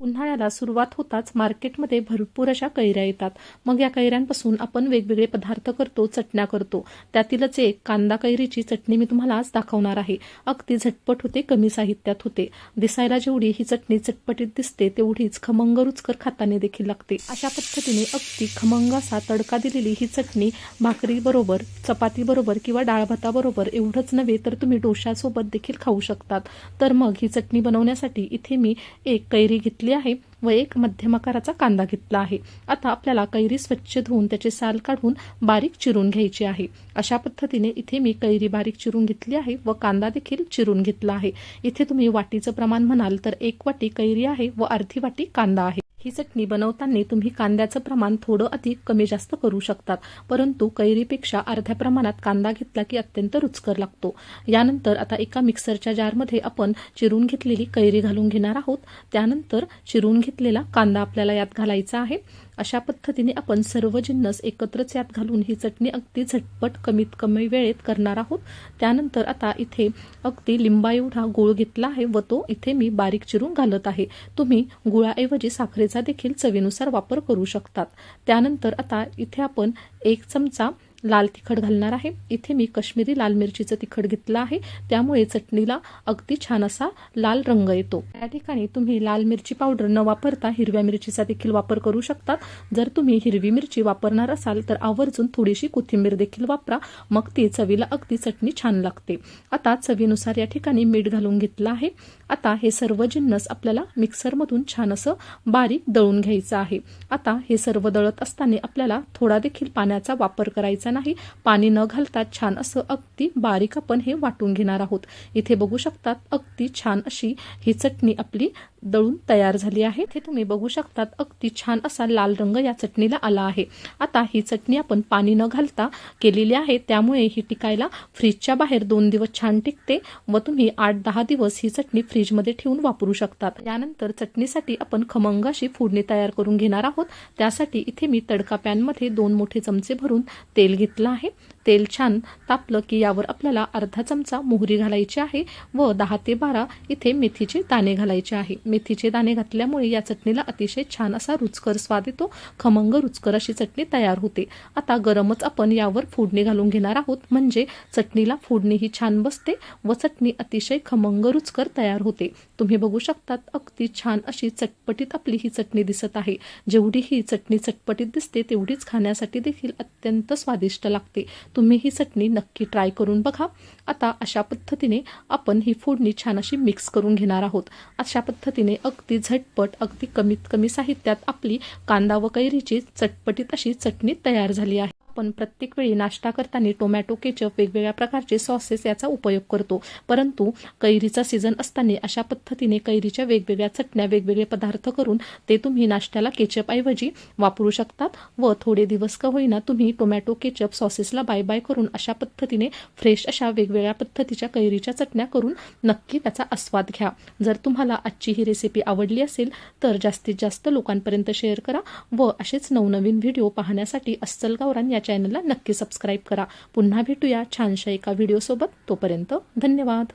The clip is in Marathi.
उन्हाळ्याला सुरुवात होताच मार्केटमध्ये भरपूर अशा कैऱ्या येतात. मग या कैऱ्यांपासून आपण वेगवेगळे पदार्थ करतो चटण्या करतो. त्यातीलच एक कांदा कैरीची चटणी मी तुम्हाला आज दाखवणार आहे. अगदी झटपट होते कमी साहित्यात होते. दिसायला जेवढी ही चटणी चटपटीत दिसते तेवढीच खमंग रुचकर खाताने देखील लागते. अशा पद्धतीने अगदी खमंग असा तडका दिलेली ही चटणी भाकरी बरोबर चपाती बरोबर किंवा डाळ भाताबरोबर एवढंच नव्हे तर तुम्ही डोशासोबत देखील खाऊ शकतात. तर मग ही चटणी बनवण्यासाठी इथे मी एक कैरी घेतली आहे व एक मध्यम आकाराचा कांदा घेतला आहे. आता आपल्याला कैरी स्वच्छ धुवून त्याचे साल काढून बारीक चिरून घ्यायची आहे. अशा पद्धतीने इथे मी कैरी बारीक चिरून घेतली आहे व कांदा देखील चिरून घेतला आहे. इथे तुम्ही वाटीचं प्रमाण म्हणाल तर एक वाटी कैरी आहे व अर्धी वाटी कांदा आहे. ही चटणी बनवताना तुम्ही कांद्याचं प्रमाण थोडं अधिक कमी जास्त करू शकतात. परंतु कैरीपेक्षा अर्ध्या प्रमाणात कांदा घेतला की अत्यंत रुचकर लागतो. यानंतर आता एका मिक्सरच्या जारमध्ये आपण चिरून घेतलेली कैरी घालून घेणार आहोत. त्यानंतर चिरून घेतलेला कांदा आपल्याला यात घालायचा आहे. अशा पद्धतीने आपण सर्व जिन्नस एकत्रच यात घालून ही चटणी अगदी झटपट कमीत कमी वेळेत करणार आहोत. त्यानंतर आता इथे अगदी लिंबा एवढा गुळ घेतला आहे व तो इथे मी बारीक चिरून घालत आहे. तुम्ही गुळाऐवजी साखरेचा देखील चवीनुसार वापर करू शकतात. त्यानंतर आता इथे आपण एक चमचा लाल तिखट घालणार आहे. इथे मी कश्मीरी लाल मिरचीचं तिखट घेतलं आहे. त्यामुळे चटणीला अगदी छान असा लाल रंग येतो. या ठिकाणी तुम्ही लाल मिरची पावडर न वापरता हिरव्या मिरचीचा देखील वापर करू शकतात जर तुम्ही हिरवी मिरची वापरणार असाल तर आवर्जून थोडीशी कोथिंबीर देखील वापरा. मग ती चवीला अगदी चटणी छान लागते. आता चवीनुसार या ठिकाणी मीठ घालून घेतलं आहे. आता हे सर्व जिन्नस आपल्याला मिक्सरमधून छान असं बारीक दळून घ्यायचं आहे. आता हे सर्व दळत असताना आपल्याला थोडा देखील पाण्याचा वापर करायचा नाही पाणी न घालता छान असं अगदी बारीक आपण हे वाटून घेणार आहोत. इथे बघू शकतात अगदी छान अशी ही चटणी आपली दळून तयार झाली आहे हे तुम्ही बघू शकतात. अगदी छान असा लाल रंग या चटणीला आला आहे. आता ही चटणी आपण पाणी न घालता केलेली आहे. त्यामुळे ही टिकायला फ्रीजच्या बाहेर दोन दिवस छान टिकते व तुम्ही आठ दहा दिवस ही चटणी फ्रीजमध्ये ठेवून वापरू शकतात. यानंतर चटणीसाठी आपण खमंग अशी फोडणी तयार करून घेणार आहोत. त्यासाठी इथे मी तडका पॅनमध्ये दोन मोठे चमचे भरून तेल घेतलं आहे. तेल छान तापलं की यावर आपल्याला अर्धा चमचा मोहरी घालायची आहे व दहा ते बारा इथे मेथीचे दाणे घालायचे आहे. मेथीचे दाणे घातल्यामुळे या चटणीला अतिशय छान असा रुचकर स्वाद येतो. खमंग रुचकर अशी चटणी तयार होते. आता गरमच आपण यावर फोडणी घालून घेणार आहोत. म्हणजे चटणीला फोडणी ही छान बसते व चटणी अतिशय खमंग रुचकर तयार होते. तुम्ही बघू शकतात अगदी छान अशी चटपटीत आपली ही चटणी दिसत आहे. जेवढी ही चटणी चटपटीत दिसते तेवढीच खाण्यासाठी देखील अत्यंत स्वादिष्ट लागते. तुम्ही ही चटणी नक्की ट्राय करून बघा. आता अशा पद्धतीने आपण ही फोडणी छान अशी मिक्स करून घेणार आहोत. अशा पद्धतीने अगदी झटपट अगदी कमीत कमी साहित्यात आपली कांदा व कैरीची चटपटीत अशी चटणी तयार झाली आहे. आपण प्रत्येक वेळी नाश्ता करताना टोमॅटो केचप वेगवेगळ्या प्रकारचे सॉसेस याचा उपयोग करतो. परंतु कैरीचा सीझन असताना अशा पद्धतीने कैरीच्या वेगवेगळ्या चटण्या वेगवेगळे पदार्थ करून ते तुम्ही नाश्त्याला केचपऐवजी वापरू शकतात व थोडे दिवस का होईना तुम्ही टोमॅटो केचप सॉसेसला बाय बाय करून अशा पद्धतीने फ्रेश अशा वेगवेगळ्या पद्धतीच्या कैरीच्या चटण्या करून नक्की त्याचा आस्वाद घ्या. जर तुम्हाला आजची ही रेसिपी आवडली असेल तर जास्तीत जास्त लोकांपर्यंत शेअर करा व असेच नवनवीन व्हिडिओ पाहण्यासाठी अस्सल गावरान या चॅनलला नक्की सबस्क्राईब करा. पुन्हा भेटूया छानशा एका व्हिडिओसोबत तोपर्यंत धन्यवाद.